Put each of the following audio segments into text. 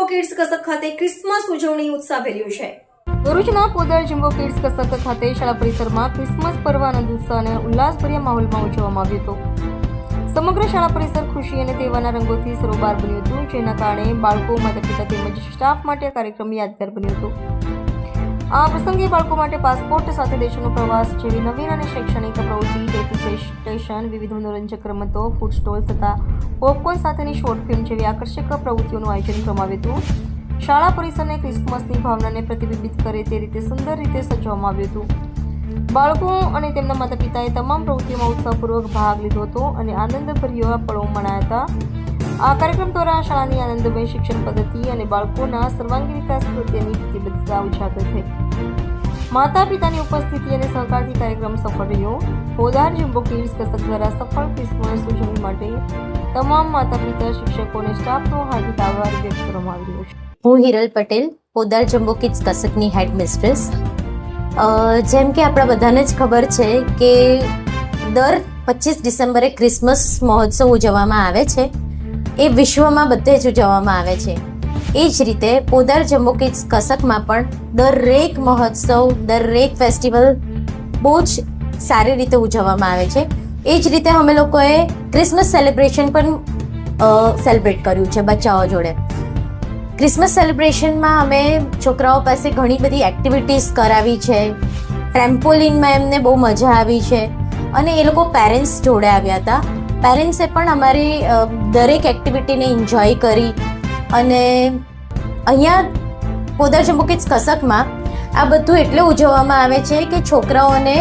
જિમ્બો kids કસક ખાતે Christmas ઉજવણી ઉત્સાહભેર્યું છે. ભરૂચના પોદર જિમ્બો કિડ્સ કસક ખાતે શાળા પરિસરમાં ક્રિસમસ પર્વ આનંદ ઉત્સાહ અને ઉલ્લાસભર્યા માહોલમાં ઉજવવામાં આવ્યો હતો. સમગ્ર શાળા પરિસર ખુશી અને તેવાના રંગોથી સરોબાર બન્યું હતું, જેના કારણે બાળકો માતા પિતા તેમજ સ્ટાફ માટે આ કાર્યક્રમ યાદગાર બન્યો હતો. આ પ્રસંગે બાળકો માટે પાસપોર્ટ સાથે દેશોનો પ્રવાસ જેવી નવીન અને શૈક્ષણિક પ્રવૃત્તિ સ્ટેશન વિવિધ મનોરંજક રમતો ફૂડ સ્ટોલ તથા પોપકોર્ન સાથેની શોર્ટ ફિલ્મ જેવી આકર્ષક પ્રવૃત્તિઓનું આયોજન કરવામાં આવ્યું હતું. શાળા પરિસરને ક્રિસમસની ભાવનાને પ્રતિબિંબિત કરે તે રીતે સુંદર રીતે સજવામાં આવ્યું હતું. બાળકો અને તેમના માતા પિતાએ તમામ પ્રવૃત્તિઓમાં ઉત્સાહપૂર્વક ભાગ લીધો હતો અને આનંદભર્યો પળો મનાયા હતા. આ કાર્યક્રમ દ્વારા શાળાની આનંદમય શિક્ષણ પદ્ધતિ અને બાળકોના સર્વાંગી વિકાસ પ્રત્યેની પ્રતિબદ્ધતા ઉજાગર થઈ. માતા પિતાની ઉપસ્થિતિ અને સહકારથી કાર્યક્રમ સફળ રહ્યો. પોદાર જમ્બો કિડ્સ કસક દ્વારા સફળ ક્રિસમસ ઉજવણી માટે? તમામ માતા પિતા, શિક્ષકો અને સ્ટાફનો હાર્દિક આભાર વ્યક્ત કરવામાં આવી રહ્યો છે. હું હિરલ પટેલ, પોદાર જમ્બો કિડ્સ કસકની હેડ મિસ્ટ્રેસ. જેમ કે આપણા બધાને જ ખબર છે કે દર પચીસ ડિસેમ્બરે ક્રિસમસ મહોત્સવ ઉજવવામાં આવે છે. એ વિશ્વમાં બધે જ ઉજવવામાં આવે છે. એ જ રીતે પોદાર જમ્બો કિડ્સ કસકમાં પણ દરેક મહોત્સવ, દરેક ફેસ્ટિવલ બહુ જ સારી રીતે ઉજવવામાં આવે છે. એ જ રીતે અમે લોકોએ ક્રિસમસ સેલિબ્રેશન પણ સેલિબ્રેટ કર્યું છે બચ્ચાઓ જોડે. ક્રિસમસ સેલિબ્રેશનમાં અમે છોકરાઓ પાસે ઘણી બધી એક્ટિવિટીઝ કરાવી છે. ટ્રેમ્પોલિનમાં એમને બહુ મજા આવી છે. અને એ લોકો પેરેન્ટ્સ જોડે આવ્યા હતા. પેરેન્ટ્સે પણ અમારી દરેક એક્ટિવિટીને એન્જોય કરી. અને અહીંયા પોદર જમ્બુકિટ્સ કસકમાં આ બધું એટલે ઉજવવામાં આવે છે કે છોકરાઓને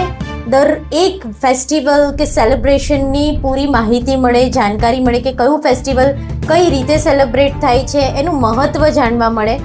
દર એક ફેસ્ટિવલ કે સેલિબ્રેશનની પૂરી માહિતી મળે, જાણકારી મળે કે કયું ફેસ્ટિવલ કઈ રીતે સેલિબ્રેટ થાય છે, એનું મહત્ત્વ જાણવા મળે.